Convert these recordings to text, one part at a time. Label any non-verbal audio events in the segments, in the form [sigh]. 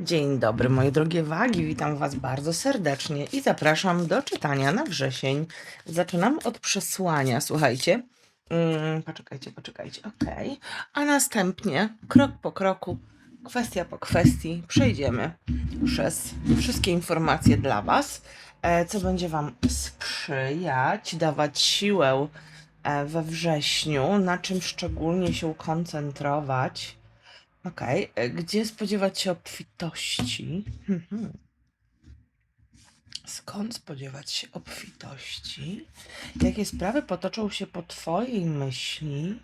Dzień dobry, moje drogie wagi. Witam Was bardzo serdecznie i zapraszam do czytania na wrzesień. Zaczynamy od przesłania. Słuchajcie. Mm, poczekajcie, poczekajcie. Ok. A następnie, krok po kroku, kwestia po kwestii, przejdziemy przez wszystkie informacje dla Was, e, co będzie Wam sprzyjać, dawać siłę e, we wrześniu, na czym szczególnie się koncentrować. Okej, e, gdzie spodziewać się obfitości? Mhm. Skąd spodziewać się obfitości? Jakie sprawy potoczą się po Twojej myśli?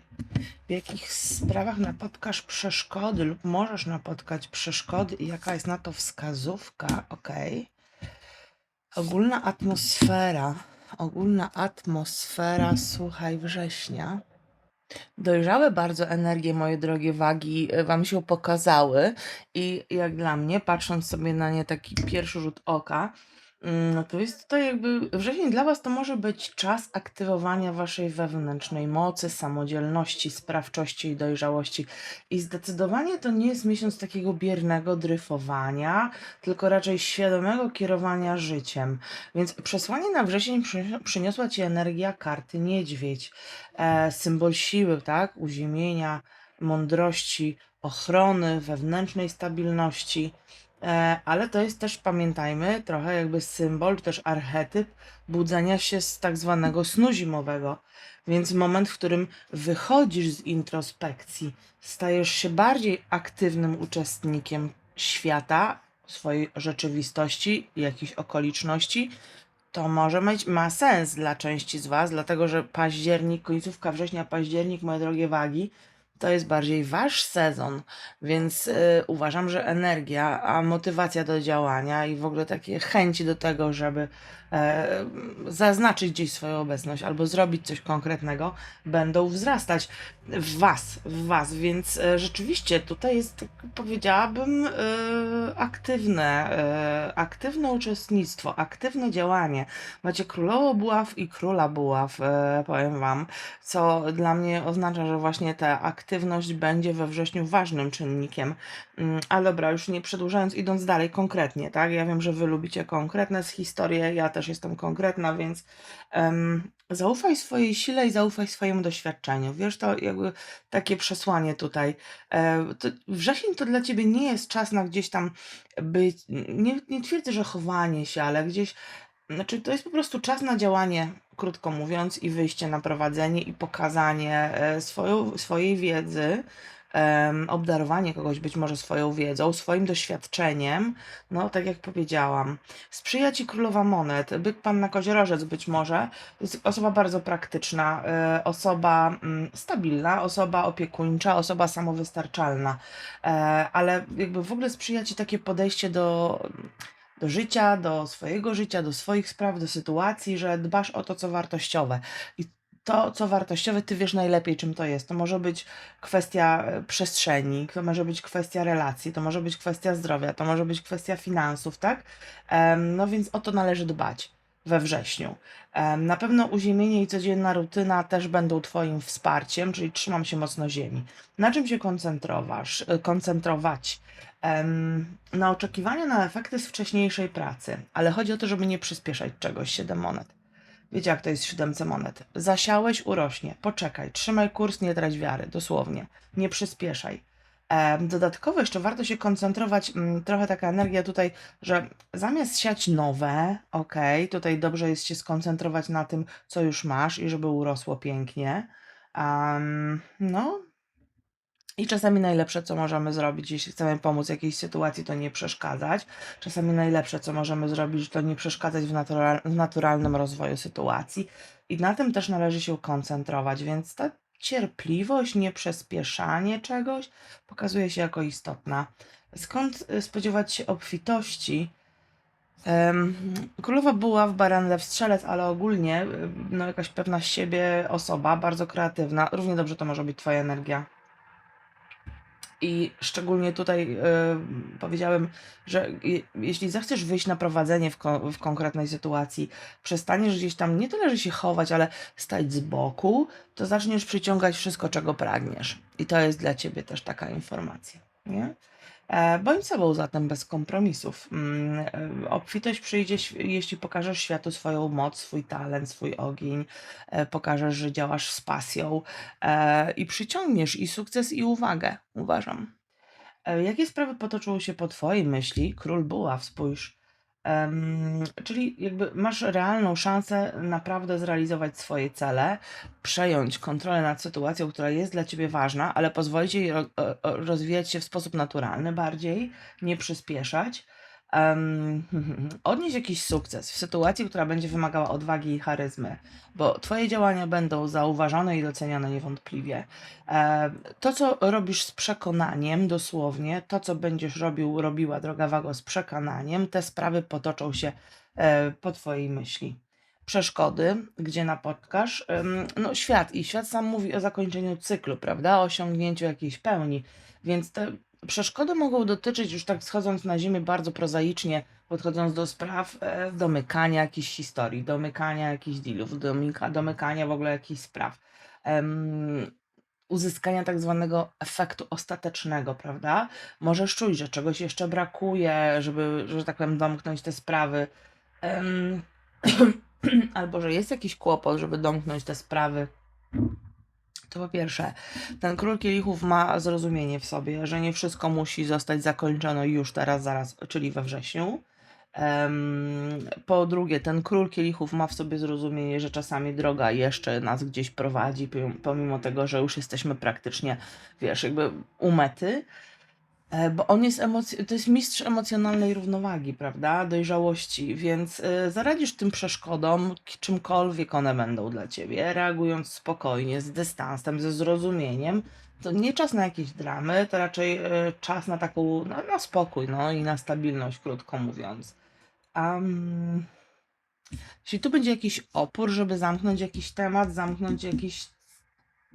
W jakich sprawach napotkasz przeszkody lub możesz napotkać przeszkody i jaka jest na to wskazówka? Okej. Ogólna atmosfera. Ogólna atmosfera, słuchaj, września. Dojrzałe bardzo energie, moje drogie wagi, e, Wam się pokazały i jak dla mnie, patrząc sobie na nie taki pierwszy rzut oka, no to jest to jakby wrzesień dla Was to może być czas aktywowania Waszej wewnętrznej mocy, samodzielności, sprawczości i dojrzałości. I zdecydowanie to nie jest miesiąc takiego biernego dryfowania, tylko raczej świadomego kierowania życiem. Więc przesłanie na wrzesień przy- przyniosła Ci energia karty niedźwiedź e, symbol siły, tak? Uziemienia, mądrości, ochrony, wewnętrznej stabilności. E, ale to jest też, pamiętajmy, trochę jakby symbol, czy też archetyp budzenia się z tak zwanego snu zimowego. Więc moment, w którym wychodzisz z introspekcji, stajesz się bardziej aktywnym uczestnikiem świata, swojej rzeczywistości, jakichś okoliczności, to może mieć, ma sens dla części z Was, dlatego że październik, końcówka września, październik, moje drogie wagi, to jest bardziej Wasz sezon, więc y, uważam, że energia, a motywacja do działania i w ogóle takie chęci do tego, żeby e, zaznaczyć gdzieś swoją obecność albo zrobić coś konkretnego, będą wzrastać w Was, w Was, więc e, rzeczywiście tutaj jest, tak powiedziałabym, e, aktywne, e, aktywne uczestnictwo, aktywne działanie. Macie królową buław i króla buław, powiem Wam, co dla mnie oznacza, że właśnie ta aktywność będzie we wrześniu ważnym czynnikiem. Mm, Ale dobra, już nie przedłużając, idąc dalej konkretnie, tak? Ja wiem, że Wy lubicie konkretne z historii, ja też jestem konkretna, więc em, zaufaj swojej sile i zaufaj swojemu doświadczeniu. Wiesz, to jakby takie przesłanie tutaj. E, to wrzesień to dla Ciebie nie jest czas na gdzieś tam być, nie, nie twierdzę, że chowanie się, ale gdzieś znaczy, to jest po prostu czas na działanie, krótko mówiąc, i wyjście na prowadzenie i pokazanie e, swoją, swojej wiedzy, em, obdarowanie kogoś być może swoją wiedzą, swoim doświadczeniem. No, tak jak powiedziałam, sprzyja ci królowa monet, byk panna koziorożec być może. Jest osoba bardzo praktyczna, e, osoba mm, stabilna, osoba opiekuńcza, osoba samowystarczalna, e, ale jakby w ogóle sprzyja ci takie podejście do do życia, do swojego życia, do swoich spraw, do sytuacji, że dbasz o to, co wartościowe. I to, co wartościowe, ty wiesz najlepiej, czym to jest. To może być kwestia e, przestrzeni, to może być kwestia relacji, to może być kwestia zdrowia, to może być kwestia finansów, tak? No więc o to należy dbać we wrześniu. Na pewno uziemienie i codzienna rutyna też będą Twoim wsparciem, czyli trzymam się mocno ziemi. Na czym się koncentrowasz, e, koncentrować? Na oczekiwania na efekty z wcześniejszej pracy, ale chodzi o to, żeby nie przyspieszać czegoś, 7 monet. Wiecie, jak to jest siódemce monet. Zasiałeś, urośnie. Poczekaj, trzymaj kurs, nie trać wiary, dosłownie. Nie przyspieszaj. Dodatkowo jeszcze warto się koncentrować, mm, trochę taka energia tutaj, że zamiast siać nowe, ok, tutaj dobrze jest się skoncentrować na tym, co już masz i żeby urosło pięknie. Em, no, i czasami najlepsze, co możemy zrobić, jeśli chcemy pomóc jakiejś sytuacji, to nie przeszkadzać. Czasami najlepsze, co możemy zrobić, to nie przeszkadzać w, natural, w naturalnym rozwoju sytuacji. I na tym też należy się koncentrować, więc ta cierpliwość, nieprzyspieszanie czegoś pokazuje się jako istotna. Skąd y, spodziewać się obfitości? Królowa była w Baran Lew Strzelec, ale ogólnie y, no, jakaś pewna siebie osoba, bardzo kreatywna. Równie dobrze to może być Twoja energia. I szczególnie tutaj e, powiedziałem, że je, jeśli zechcesz wyjść na prowadzenie w, ko- w konkretnej sytuacji, przestaniesz gdzieś tam nie tyle, że się chować, ale stać z boku, to zaczniesz przyciągać wszystko, czego pragniesz. I to jest dla ciebie też taka informacja. Nie? E, bądź sobą zatem bez kompromisów. Mm, e, Obfitość przyjdzie, jeśli pokażesz światu swoją moc, swój talent, swój ogień, e, pokażesz, że działasz z pasją i przyciągniesz i sukces, i uwagę, uważam. Jakie sprawy potoczyły się po twojej myśli? Król Buław, spójrz. Em, czyli jakby masz realną szansę naprawdę zrealizować swoje cele, przejąć kontrolę nad sytuacją, która jest dla ciebie ważna, ale pozwolić jej o- o- rozwijać się w sposób naturalny bardziej, nie przyspieszać. Em, [laughs] odnieść jakiś sukces w sytuacji, która będzie wymagała odwagi i charyzmy, bo twoje działania będą zauważone i doceniane niewątpliwie. To, co robisz z przekonaniem, dosłownie, to, co będziesz robił, robiła droga Wago z przekonaniem, te sprawy potoczą się e, po Twojej myśli. Przeszkody, gdzie napotkasz, no świat i świat sam mówi o zakończeniu cyklu, prawda, o osiągnięciu jakiejś pełni, więc te przeszkody mogą dotyczyć, już tak schodząc na ziemię bardzo prozaicznie, podchodząc do spraw e, domykania jakichś historii, domykania jakichś dealów, domyka, domykania w ogóle jakichś spraw. Em, uzyskania tak zwanego efektu ostatecznego, prawda? Możesz czuć, że czegoś jeszcze brakuje, żeby, że tak powiem, domknąć te sprawy. Em, [clears throat] albo że jest jakiś kłopot, żeby domknąć te sprawy. To po pierwsze, ten król kielichów ma zrozumienie w sobie, że nie wszystko musi zostać zakończone już teraz, zaraz, czyli we wrześniu. Em, po drugie, ten król kielichów ma w sobie zrozumienie, że czasami droga jeszcze nas gdzieś prowadzi, pom- pomimo tego, że już jesteśmy praktycznie, wiesz, jakby u mety. E, Bo on jest emoc- to jest mistrz emocjonalnej równowagi, prawda? Dojrzałości, więc y, zaradzisz tym przeszkodom, czymkolwiek one będą dla ciebie, reagując spokojnie, z dystansem, ze zrozumieniem. To nie czas na jakieś dramy, to raczej y, czas na taką, no, na spokój, no i na stabilność, krótko mówiąc. Um, jeśli tu będzie jakiś opór, żeby zamknąć jakiś temat, zamknąć jakiś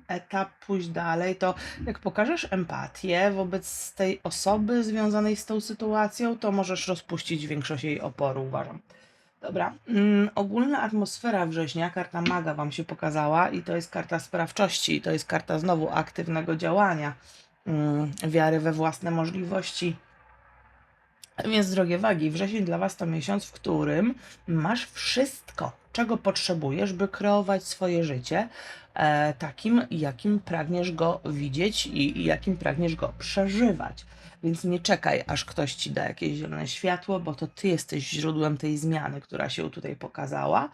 etap, pójść dalej, to jak pokażesz empatię wobec tej osoby związanej z tą sytuacją, to możesz rozpuścić większość jej oporu, uważam. Dobra, mm, ogólna atmosfera września, karta maga Wam się pokazała i to jest karta sprawczości, to jest karta znowu aktywnego działania, mm, wiary we własne możliwości. Więc drogie wagi, wrzesień dla Was to miesiąc, w którym masz wszystko, czego potrzebujesz, by kreować swoje życie takim, jakim pragniesz go widzieć i, i jakim pragniesz go przeżywać. Więc nie czekaj, aż ktoś ci da jakieś zielone światło, bo to ty jesteś źródłem tej zmiany, która się tutaj pokazała.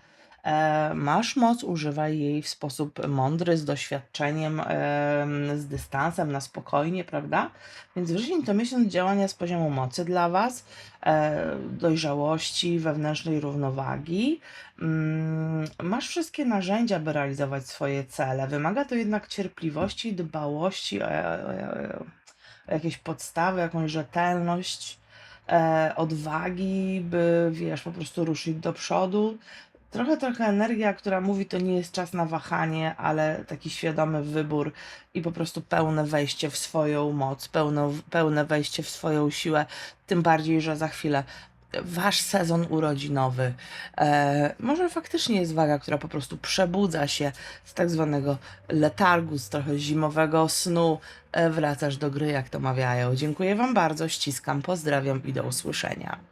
E, masz moc, używaj jej w sposób mądry, z doświadczeniem, em, z dystansem, na spokojnie, prawda? Więc wrzesień to miesiąc działania z poziomu mocy dla Was, e, dojrzałości, wewnętrznej równowagi. Mm, masz wszystkie narzędzia, by realizować swoje cele. Wymaga to jednak cierpliwości, dbałości o jakieś podstawy, jakąś rzetelność, e, odwagi, by wiesz, po prostu ruszyć do przodu. Trochę, trochę energia, która mówi, to nie jest czas na wahanie, ale taki świadomy wybór i po prostu pełne wejście w swoją moc, pełne, pełne wejście w swoją siłę. Tym bardziej, że za chwilę wasz sezon urodzinowy. E, może faktycznie jest waga, która po prostu przebudza się z tak zwanego letargu, z trochę zimowego snu. E, wracasz do gry, jak to mawiają. Dziękuję Wam bardzo, ściskam, pozdrawiam i do usłyszenia.